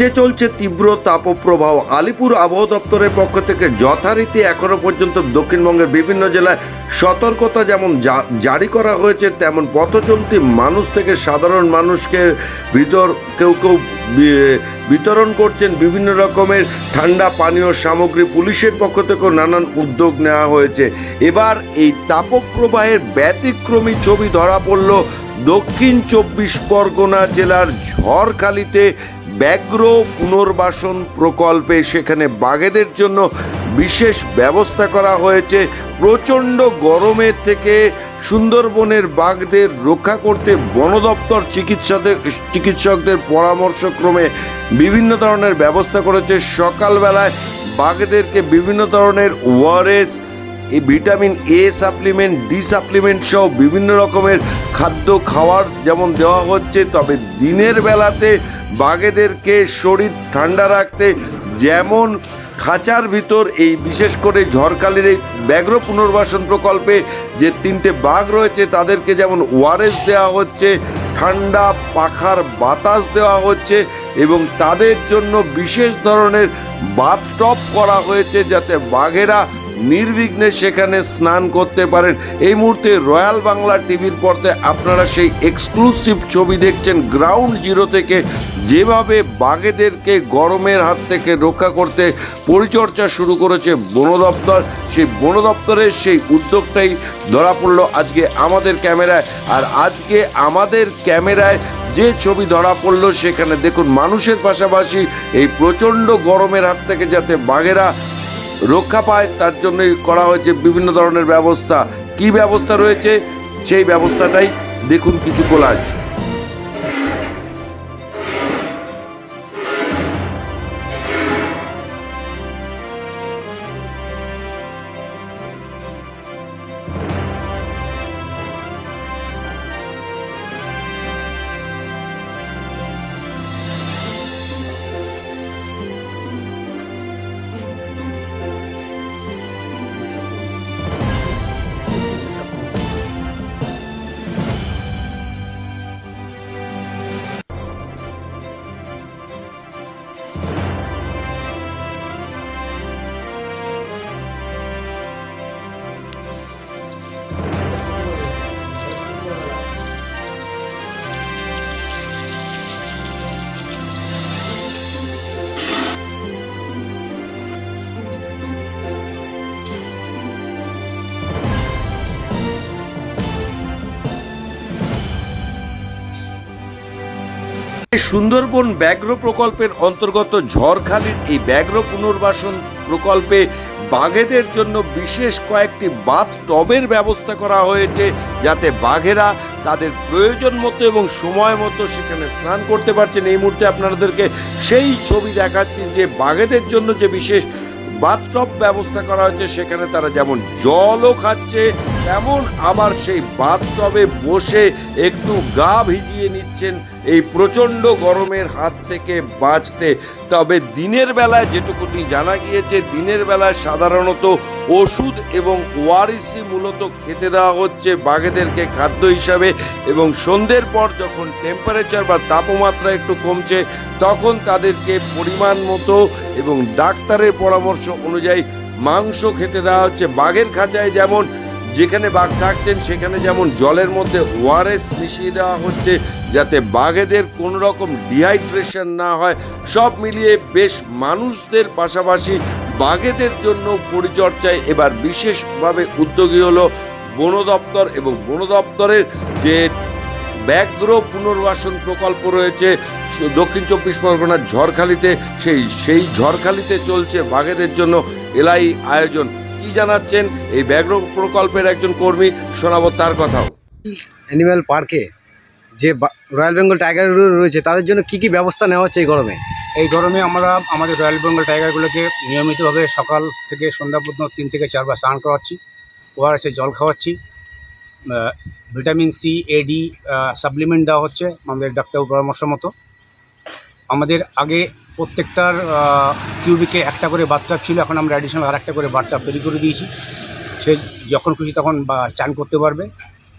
যে চলছে তীব্র তাপপ্রবাহ। আলিপুর আবহাওয়া দপ্তরের পক্ষ থেকে যথারীতি এখনও পর্যন্ত দক্ষিণবঙ্গের বিভিন্ন জেলায় সতর্কতা যেমন জারি করা হয়েছে, তেমন পথচলতি মানুষ থেকে সাধারণ মানুষকে ভিতর, কেউ কেউ বিতরণ করছেন বিভিন্ন রকমের ঠান্ডা পানীয় সামগ্রী। পুলিশের পক্ষ থেকেও নানান উদ্যোগ নেওয়া হয়েছে। এবার এই তাপপ্রবাহের ব্যতিক্রমী ছবি ধরা পড়ল দক্ষিণ চব্বিশ পরগনা জেলার ঝড়খালিতে ব্যাঘ্র পুনর্বাসন প্রকল্পে সেখানে বাঘেদের জন্য বিশেষ ব্যবস্থা করা হয়েছে। প্রচণ্ড গরমের থেকে সুন্দরবনের বাঘদের রক্ষা করতে বন দপ্তর চিকিৎসাদের, চিকিৎসকদের পরামর্শক্রমে বিভিন্ন ধরনের ব্যবস্থা করেছে। সকালবেলায় বাঘদেরকে বিভিন্ন ধরনের ওয়ারেস এই vitamin A supplement D supplement সহ বিভিন্ন রকমের খাদ্য, খাওয়ার যেমন দেওয়া হচ্ছে, তবে দিনের বেলাতে বাঘেদেরকে শরীর ঠান্ডা রাখতে যেমন খাঁচার ভিতর এই বিশেষ করে ঝড়কালের এই ব্যাঘ্র পুনর্বাসন প্রকল্পে যে তিনটে বাঘ রয়েছে, তাদেরকে যেমন ওয়ারেস দেওয়া হচ্ছে, ঠান্ডা পাখার বাতাস দেওয়া হচ্ছে এবং তাদের জন্য বিশেষ ধরনের বাথটপ করা হয়েছে যাতে বাঘেরা নির্বিঘ্নে সেখানে স্নান করতে পারেন। এই মুহূর্তে রয়্যাল বাংলা টিভির পর্দায় আপনারা সেই এক্সক্লুসিভ ছবি দেখছেন গ্রাউন্ড জিরো থেকে। যেভাবে বাঘেদেরকে গরমের হাত থেকে রক্ষা করতে পরিচর্যা শুরু করেছে বন দপ্তর, সেই বন দপ্তরের সেই উদ্যোগটাই ধরা পড়ল আজকে আমাদের ক্যামেরায়। আর আজকে আমাদের ক্যামেরায় যে ছবি ধরা পড়ল সেখানে দেখুন মানুষের পাশাপাশি এই প্রচণ্ড গরমের হাত থেকে যাতে বাঘেরা রক্ষা পায়, তার জন্য করা হয়েছে বিভিন্ন ধরনের ব্যবস্থা। কি ব্যবস্থা রয়েছে? সেই ব্যবস্থাটাই দেখুন কিছু কোলাজ সুন্দরবন ব্যাঘ্র প্রকল্পের অন্তর্গত ঝড়খালির এই ব্যাঘ্র পুনর্বাসন প্রকল্পে বাঘেদের জন্য বিশেষ কয়েকটি বাথ টবের ব্যবস্থা করা হয়েছে যাতে বাঘেরা তাদের প্রয়োজন মতো এবং সময় মতো সেখানে স্নান করতে পারছেন। এই মুহূর্তে আপনাদেরকে সেই ছবি দেখাচ্ছি যে বাঘেদের জন্য যে বিশেষ বাথটব ব্যবস্থা করা হয়েছে, সেখানে তারা যেমন জলও খাচ্ছে তেমন আবার সেই বাথটবে বসে একটু গা ভিজিয়ে নিচ্ছেন এই প্রচণ্ড গরমের হাত থেকে বাঁচতে। তবে দিনের বেলায় যেটুকুনি জানা গিয়েছে, দিনের বেলায় সাধারণত ওষুধ এবং ওয়ারিসি মূলত খেতে দেওয়া হচ্ছে বাঘেদেরকে খাদ্য হিসাবে এবং সন্ধ্যের পর যখন টেম্পারেচার বা তাপমাত্রা একটু কমছে, তখন তাদেরকে পরিমাণ মতো এবং ডাক্তারের পরামর্শ অনুযায়ী মাংস খেতে দেওয়া হচ্ছে। বাঘের খাঁচায় যেমন যেখানে বাঘ থাকছেন সেখানে যেমন জলের মধ্যে ওআরএস মিশিয়ে দেওয়া হচ্ছে, যাতে বাঘেদের কোনো রকম ডিহাইড্রেশন না হয়, সব মিলিয়ে বেশ মানুষদের পাশাপাশি বাঘেদের জন্য পরিচর্যায় এবার বিশেষভাবে উদ্যোগী হলো বন দপ্তর এবং বন দপ্তরের যে ব্যাঘ্র পুনর্বাসন প্রকল্প রয়েছে দক্ষিণ চব্বিশ পরগনার ঝড়খালিতে, সেই সেই ঝড়খালিতে চলছে বাঘেদের জন্য এলাই আয়োজন। কি জানাচ্ছেন এই ব্যাঘ্র প্রকল্পের একজন কর্মী শোনাবো তার কথাও। অ্যানিম্যাল পার্কে যে রয়্যাল বেঙ্গল টাইগার রয়েছে তাদের জন্য কি কি ব্যবস্থা নেওয়া হচ্ছে এই গরমে? এই গরমে আমরা আমাদের রয়্যাল বেঙ্গল টাইগারগুলোকে নিয়মিতভাবে সকাল থেকে সন্ধ্যা পর্যন্ত তিন থেকে চারবার স্নান করাচ্ছি ওআরএসে জল খাওয়াচ্ছি ভিটামিন সি এডি সাপ্লিমেন্ট দেওয়া হচ্ছে আমাদের ডাক্তার পরামর্শ মতো। আমাদের আগে প্রত্যেকটার কিউবিকে একটা করে বাথটাব ছিল এখন আমরা অ্যাডিশনাল আর একটা করে বাথটাব তৈরি করে দিয়েছি। সে যখন খুশি তখন বা চান করতে পারবে।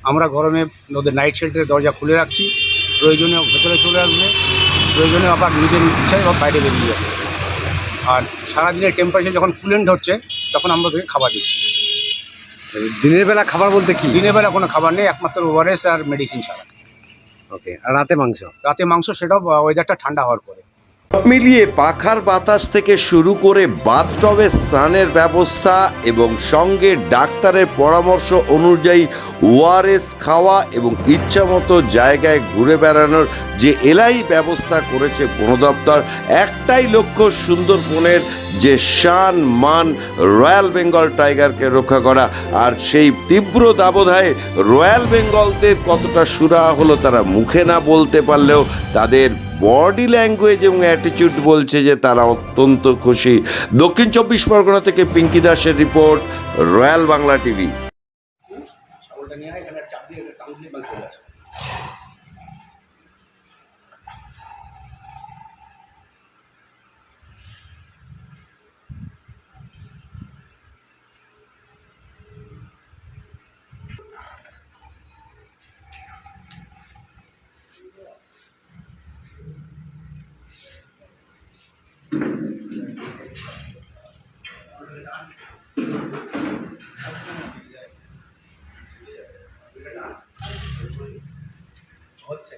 আমরা গরমে ওদের নাইট শেল্টারের দরজা খুলে রাখছি। প্রয়োজনে ভেতরে চলে আসবে। প্রয়োজনে আবার নিজের ইচ্ছায় বা বাইরে বেরিয়ে যাবে। আর সারাদিনের টেম্পারেচার যখন কুলেন্ট হচ্ছে তখন আমরা ওদেরকে খাবার দিচ্ছি। দিনের বেলা খাবার বলতে কি? দিনের বেলা কোনো খাবার নেই একমাত্র ওভারএস আর মেডিসিন ছাড়া। ওকে আর রাতে মাংস? রাতে মাংস সেটাও ওয়েদারটা ঠান্ডা হওয়ার পরে। মিলিয়ে পাখার বাতাস থেকে শুরু করে বাথটবে, স্নানের ব্যবস্থা এবং সঙ্গে ডাক্তারের পরামর্শ অনুযায়ী ওআরএস খাওয়া এবং ইচ্ছামতো জায়গায় ঘুরে বেড়ানোর যে এলাই ব্যবস্থা করেছে বন দপ্তর, একটাই লক্ষ্য সুন্দরবনের যে শান মান রয়্যাল বেঙ্গল টাইগারকে রক্ষা করা। আর সেই তীব্র দাবদাহে রয়্যাল বেঙ্গলদের কতটা সুরাহা হলো তারা মুখে না বলতে পারলেও তাদের বডি ল্যাঙ্গুয়েজ এবং অ্যাটিটিউড বলছে যে তারা অত্যন্ত খুশি। দক্ষিণ চব্বিশ পরগনা থেকে পিঙ্কি দাসের রিপোর্ট, রয়্যাল বাংলা টিভি। হচ্ছে